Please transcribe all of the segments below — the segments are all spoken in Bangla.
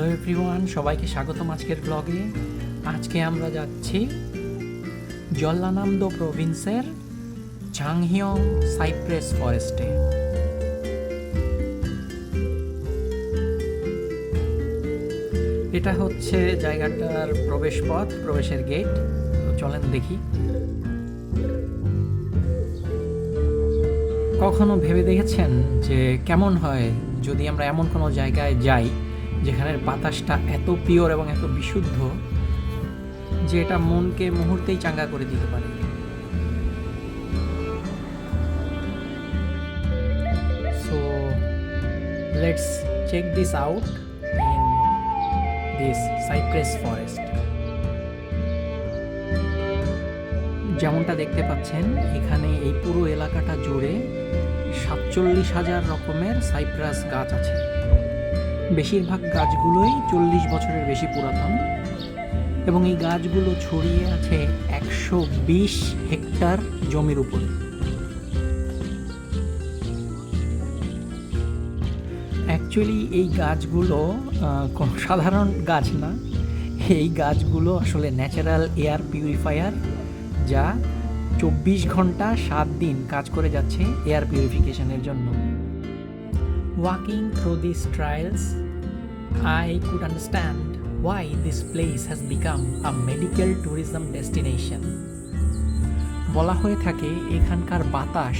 হ্যালো এভরিওয়ান সবাইকে স্বাগতম আজকের ব্লগে আজকে আমরা যাচ্ছি জল্লানামদো প্রভিন্সের চাংহিয়ং সাইপ্রেস ফরেস্টে এটা হচ্ছে জায়গাটার প্রবেশ পথ প্রবেশের গেট চলেন দেখি। কখনো ভেবে দেখেছেন যে কেমন হয় যদি আমরা এমন কোনো জায়গায় যাই? যেখানের বাতাসটা এত পিওর এবং এত বিশুদ্ধ যে এটা মনকে মুহূর্তেই চাঙ্গা করে দিতে পারে। So let's check this out in this cypress forest যেমনটা দেখতে পাচ্ছেন, এখানে এই পুরো এলাকাটা জুড়ে সাতচল্লিশ হাজার রকমের সাইপ্রাস গাছ আছে। বেশিরভাগ গাছগুলোই চল্লিশ বছরের বেশি পুরাতন। এবং এই গাছগুলো ছড়িয়ে আছে একশো বিশ হেক্টর জমির উপরে। অ্যাকচুয়ালি এই গাছগুলো সাধারণ গাছ না। এই গাছগুলো আসলে ন্যাচারাল এয়ার পিউরিফায়ার, যা চব্বিশ ঘণ্টা সাত দিন কাজ করে যাচ্ছে এয়ার পিউরিফিকেশনের জন্য। Walking through this trails I could understand why this place has become a medical tourism destination বলা হয়ে থাকে, এখানকার বাতাস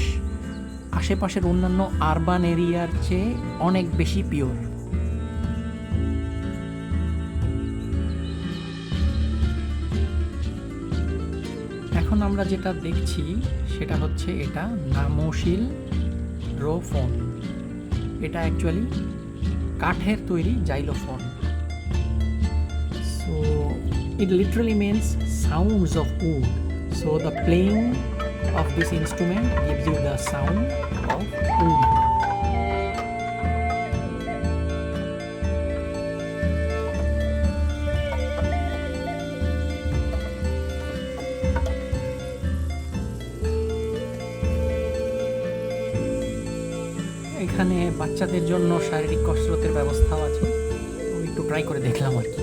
আশেপাশের অন্যান্য আরবান এরিয়ার চেয়ে অনেক বেশি পিওর এখন আমরা যেটা দেখছি, সেটা হচ্ছে এটা নামোশিল রোফোন। It actually, এটা অ্যাকচুয়ালি কাঠের তৈরি xylophone so it literally means sounds of wood so the playing of this instrument gives you the sound of wood এখানে বাচ্চাদের জন্য শারীরিক কসরতের ব্যবস্থাও আছে। তো একটু ট্রাই করে দেখলাম আর কি।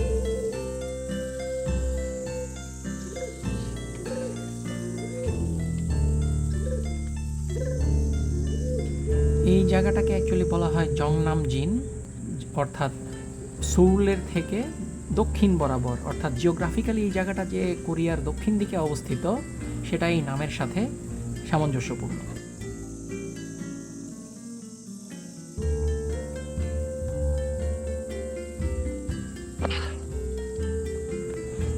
এই জায়গাটাকে অ্যাকচুয়ালি বলা হয় জংনাম জিন, অর্থাৎ সৌলের থেকে দক্ষিণ বরাবর, অর্থাৎ জিওগ্রাফিক্যালি এই জায়গাটা যে কোরিয়ার দক্ষিণ দিকে অবস্থিত সেটা এই নামের সাথে সামঞ্জস্যপূর্ণ।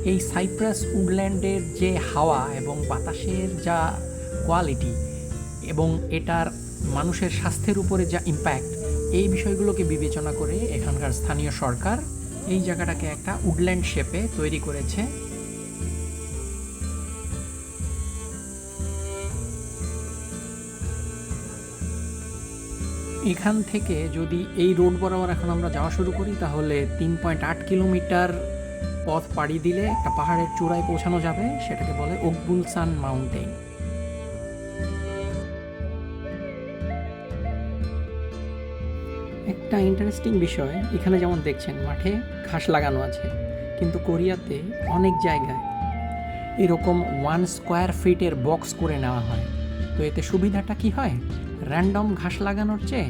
এই সাইপ্রাস উডল্যান্ডের যে হাওয়া এবং বাতাসের যা কোয়ালিটি এবং এটার মানুষের স্বাস্থ্যের উপরে যা ইম্প্যাক্ট এই বিষয়গুলোকে বিবেচনা করে এখানকার স্থানীয় সরকার এই জায়গাটাকে একটা উডল্যান্ড শেপে তৈরি করেছে। এখান থেকে যদি এই রোড বরাবর এখন আমরা যাওয়া শুরু করি, তাহলে তিন পয়েন্ট আট কিলোমিটার পথ পাড়ি দিলে একটা পাহাড়ের চূড়ায় পৌঁছানো যাবে, সেটাকে বলে ওকবুলসান মাউন্টেন একটা ইন্টারেস্টিং বিষয়, এখানে যেমন দেখছেন, মাঠে ঘাস লাগানো আছে, কিন্তু কোরিয়াতে অনেক জায়গায় এরকম ওয়ান স্কোয়ার ফিটের বক্স করে নেওয়া হয়। তো এতে সুবিধাটা কি হয়? র্যান্ডম ঘাস লাগানোর চেয়ে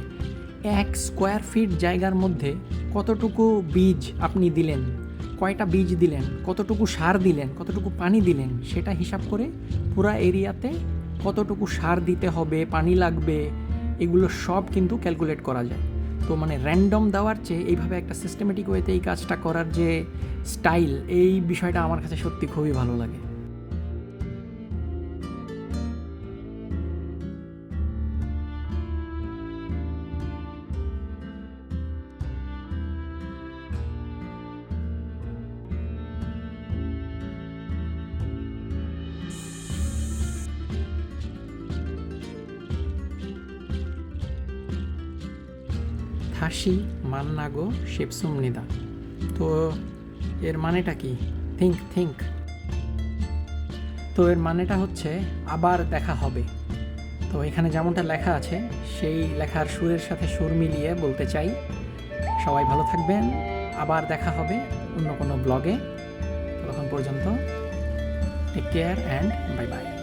এক স্কোয়ার ফিট জায়গার মধ্যে কতটুকু বীজ আপনি দিলেন? কয়টা বীজ দিলেন, কতটুকু সার দিলেন, কতটুকু পানি দিলেন, সেটা হিসাব করে পুরা এরিয়াতে কতটুকু সার দিতে হবে, পানি লাগবে, এগুলো সব কিন্তু ক্যালকুলেট করা যায়। তো মানে র্যান্ডম দেওয়ার চেয়ে এইভাবে একটা সিস্টেমেটিক ওয়েতে এই কাজটা করার যে স্টাইল এই বিষয়টা আমার কাছে সত্যি খুবই ভালো লাগে। থাসি মান্নাগো শিবসুম নিদা। তো এর মানেটা কি? থিঙ্ক থিঙ্ক তো এর মানেটা হচ্ছে আবার দেখা হবে। তো এখানে যেমনটা লেখা আছে, সেই লেখার সুরের সাথে সুর মিলিয়ে বলতে চাই। সবাই ভালো থাকবেন। আবার দেখা হবে অন্য কোনো ব্লগে। ততক্ষণ পর্যন্ত take care and bye bye